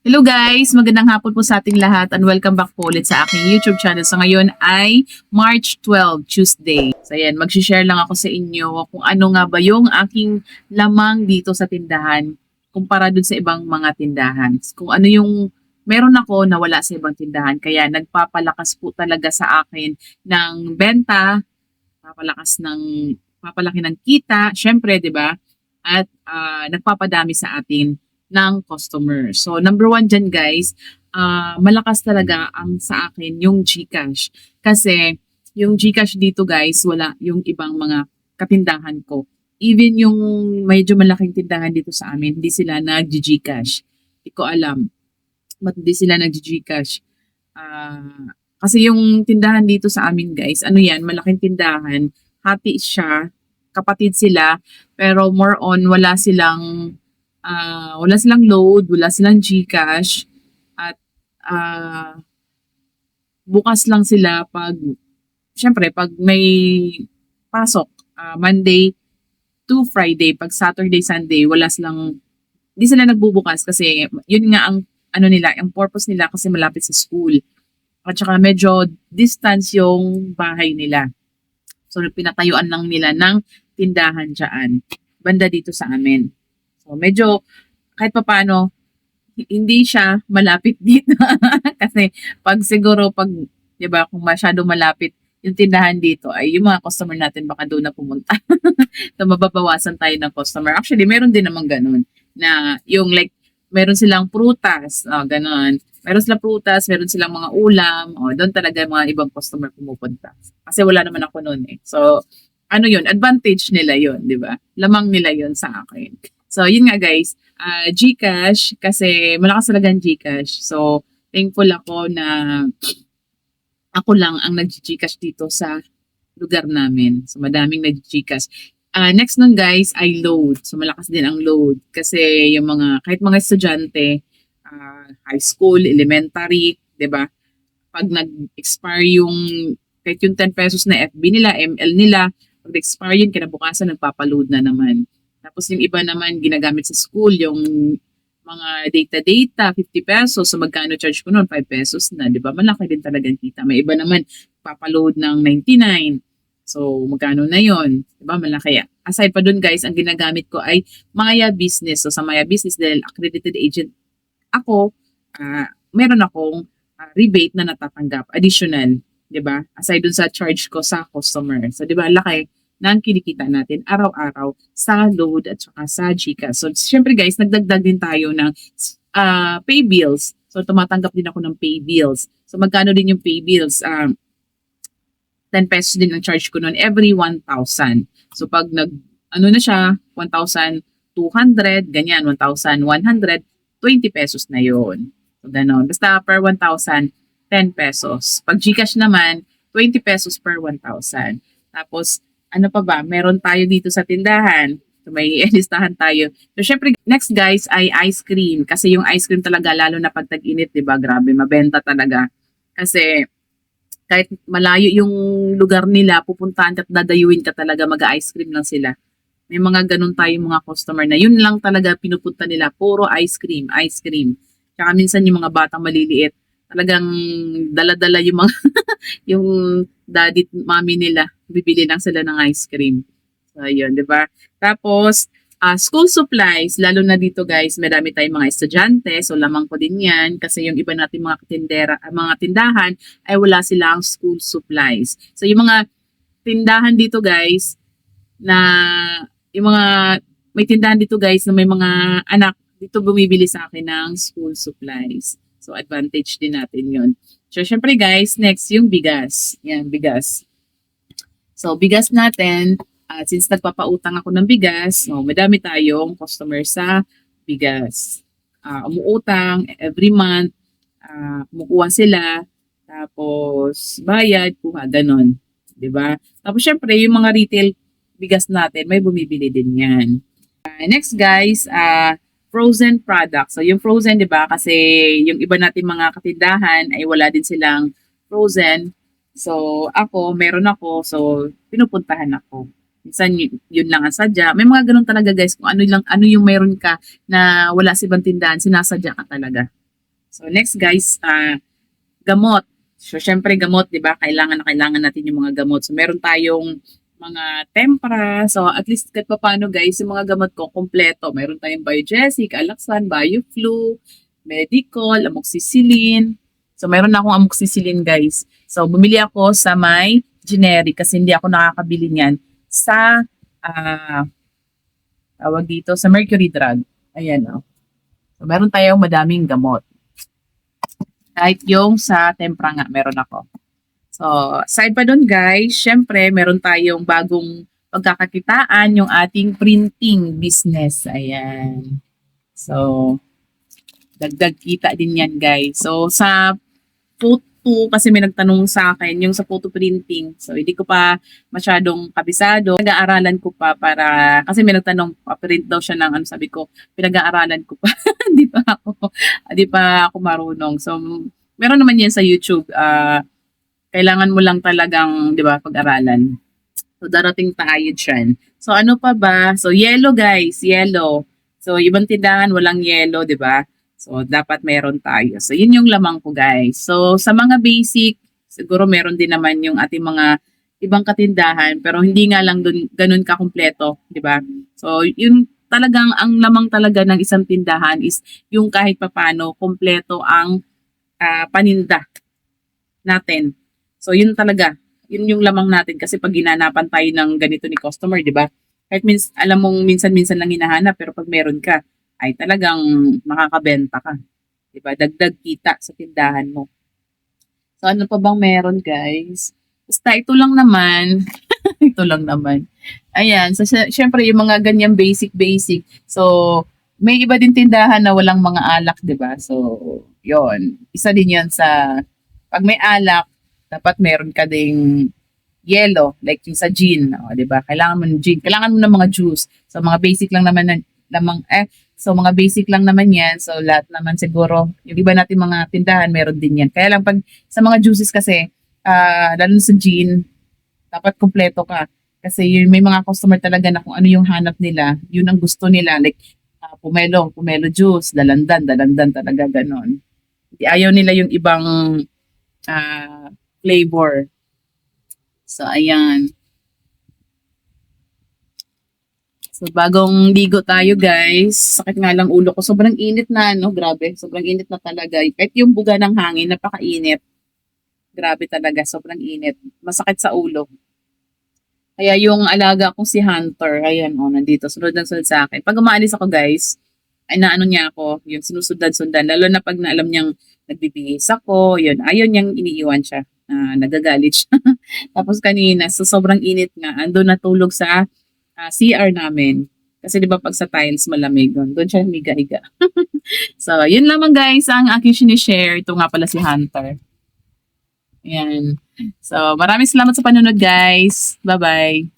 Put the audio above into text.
Hello guys! Magandang hapon po sa ating lahat and welcome back po ulit sa aking YouTube channel. So ngayon ay March 12, Tuesday. So ayan, mag-share lang ako sa inyo kung ano nga ba yung aking lamang dito sa tindahan kumpara dun sa ibang mga tindahan. Kung ano yung meron ako na wala sa ibang tindahan. Kaya nagpapalakas po talaga sa akin ng benta, papalakas ng, papalaki ng kita, syempre, di ba? At ah, nagpapadami sa atin ng customer. So, number one dyan guys, ah, malakas talaga ang sa akin yung GCash. Kasi, yung GCash dito guys, wala yung ibang mga katindahan ko. Even yung medyo malaking tindahan dito sa amin, hindi sila nag-GCash. Hindi ko alam. Ba't hindi sila nag-GCash? Ah, kasi yung tindahan dito sa amin guys, ano yan, malaking tindahan, hati siya, kapatid sila, pero more on wala silang ah wala silang load, wala silang GCash at ah bukas lang sila pag syempre pag may pasok ah, Monday to Friday, pag Saturday, Sunday wala silang hindi sila nagbubukas kasi yun nga ang ano nila, ang purpose nila kasi malapit sa school. At saka medyo distance yung bahay nila. So pinatayuan lang nila ng tindahan dyan, banda dito sa amin. So medyo kahit pa paano, hindi siya malapit dito. Kasi pag siguro pag, 'di ba, kung masyado malapit yung tindahan dito ay yung mga customer natin baka doon na pumunta. so mababawasan tayo ng customer. Actually, meron din naman ganun na yung like meron silang prutas, oh, ganun. Meron silang prutas, meron silang mga ulam, oh, doon talaga yung mga ibang customer pumupunta. Kasi wala naman ako noon eh. So, ano yun, advantage nila yun, di ba? Lamang nila yun sa akin. So, yun nga guys, ah, Gcash, kasi malakas talaga ang Gcash. So, thankful ako na ako lang ang nag-Gcash dito sa lugar namin. So, madaming nag-Gcash. Ah, next nun guys ay load. So, malakas din ang load. Kasi yung mga, kahit mga estudyante, ah, high school, elementary, di ba? Pag nag-expire yung, kahit yung 10 pesos na FB nila, ML nila, pag expire yun, kinabukasan nagpapaload na naman. Tapos yung iba naman ginagamit sa school, yung mga data-data, 50 pesos. So magkano charge ko noon? 5 pesos na, di ba? Malaki din talagang kita. May iba naman, papaload ng 99. So magkano na yon Di ba? Malaki. Aside pa dun guys, ang ginagamit ko ay Maya Business. So sa Maya Business, dahil accredited agent ako, ah, meron akong ah, rebate na natatanggap, additional, 'di ba? Aside dun sa charge ko sa customer. So 'di ba, laki ng kinikita natin araw-araw sa load at saka sa Gcash. So syempre guys, nagdagdag din tayo ng ah, pay bills. So tumatanggap din ako ng pay bills. So magkano din yung pay bills? Um 10 pesos din ang charge ko noon every 1,000. So pag nag ano na siya, 1,200, ganyan, 1,100, 20 pesos na yon. So ganon. Basta per 1,000, 10 pesos. Pag Gcash naman, 20 pesos per 1,000. Tapos, ano pa ba? Meron tayo dito sa tindahan. So, may listahan tayo. So, syempre, next guys ay ice cream. Kasi yung ice cream talaga, lalo na pag tag-init, di ba? Grabe, mabenta talaga. Kasi, kahit malayo yung lugar nila, pupuntahan ka at dadayuin ka talaga, mag-ice cream lang sila. May mga ganun tayong mga customer na yun lang talaga pinupunta nila. Puro ice cream, ice cream. Tsaka minsan yung mga batang maliliit, talagang dala-dala yung mga yung daddy mommy nila. Bibili lang sila ng ice cream. So, yun, di ba? Tapos, ah, school supplies, lalo na dito guys, madami tayong mga estudyante, so lamang ko din yan kasi yung iba nating mga tindera, ah, mga tindahan ay wala silang school supplies. So yung mga tindahan dito guys na yung mga may tindahan dito guys na may mga anak dito bumibili sa akin ng school supplies. So advantage din natin yon. So syempre guys, next yung bigas. Yan, bigas. So bigas natin, at since nagpapautang ako ng bigas, no, madami tayong customer sa bigas. Ah, umuutang every month, ah, kumukuha sila, tapos bayad, kuha, ganon. ba? Tapos syempre, yung mga retail bigas natin, may bumibili din yan. Ah, next guys, ah frozen products. So yung frozen, 'di ba? Kasi yung iba natin mga katindahan ay wala din silang frozen. So ako, meron ako. So pinupuntahan ako. Minsan yun, lang ang sadya. May mga ganun talaga guys, kung ano lang ano yung meron ka na wala sa ibang tindahan, sinasadya ka talaga. So next guys, ah gamot. So syempre gamot, 'di ba? Kailangan na kailangan natin yung mga gamot. So meron tayong mga tempra. So at least kahit pa paano guys, yung mga gamot ko kompleto. Meron tayong Biogesic, Alaxan, BioFlu, Medicol, Amoxicillin. So meron na akong Amoxicillin guys. So bumili ako sa may generic kasi hindi ako nakakabili niyan sa ah tawag dito sa Mercury Drug. Ayan oh. So meron tayong madaming gamot. Kahit yung sa tempra nga, meron ako. So, aside pa dun guys, syempre, meron tayong bagong pagkakakitaan, yung ating printing business. Ayan. So, dagdag kita din yan guys. So, sa photo, kasi may nagtanong sa akin, yung sa photo printing. So, hindi ko pa masyadong kabisado. Nag-aaralan ko pa para, kasi may nagtanong, pa-print daw siya ng, ano sabi ko, pinag-aaralan ko pa. Hindi pa ako, hindi pa ako marunong. So, meron naman yan sa YouTube. Ah, kailangan mo lang talagang, di ba, pag-aralan. So, darating tayo dyan. So, ano pa ba? So, yellow guys, yellow. So, ibang tindahan, walang yellow, di ba? So, dapat meron tayo. So, yun yung lamang ko guys. So, sa mga basic, siguro meron din naman yung ating mga ibang katindahan, pero hindi nga lang dun, ganun kakumpleto, di ba? So, yun talagang ang lamang talaga ng isang tindahan is yung kahit papano kompleto ang ah, paninda natin. So, yun talaga. Yun yung lamang natin kasi pag ginanapan tayo ng ganito ni customer, di ba? Kahit mins, alam mong minsan-minsan lang hinahanap, pero pag meron ka, ay talagang makakabenta ka. Di ba? Dagdag kita sa tindahan mo. So, ano pa bang meron, guys? Basta ito lang naman. ito lang naman. Ayan. So, sy- syempre, yung mga ganyang basic-basic. So, may iba din tindahan na walang mga alak, di ba? So, yon Isa din yan sa, pag may alak, dapat meron ka ding yellow, like yung sa gin, o, di ba? Kailangan mo ng gin. Kailangan mo ng mga juice. So, mga basic lang naman, na- lamang, eh, so mga basic lang naman yan. So, lahat naman siguro, yung iba natin mga tindahan, meron din yan. Kaya lang pag sa mga juices kasi, ah lalo sa gin, dapat kompleto ka. Kasi yun, may mga customer talaga na kung ano yung hanap nila, yun ang gusto nila. Like, ah, pumelo, pumelo juice, dalandan, dalandan talaga ganon. Ayaw nila yung ibang ah, flavor. So, ayan. So, bagong ligo tayo, guys. Sakit nga lang ulo ko. Sobrang init na, no? Grabe. Sobrang init na talaga. Kahit yung buga ng hangin, napakainit. Grabe talaga. Sobrang init. Masakit sa ulo. Kaya yung alaga ko si Hunter, ayan, oh, nandito. Sunod ng sunod sa akin. Pag umaalis ako, guys, ay naano niya ako, yung sinusundan-sundan. Lalo na pag naalam niyang nagbibihis ako, yun, ayun niyang iniiwan siya. Ah, nagagalit siya. Tapos kanina, so sobrang init nga, ando natulog sa ah, CR namin. Kasi di ba pag sa tiles malamig doon, doon siya higa-higa. so, yun lamang guys ang aking sinishare. Ito nga pala si Hunter. Yan. So, maraming salamat sa panonood guys. Bye-bye.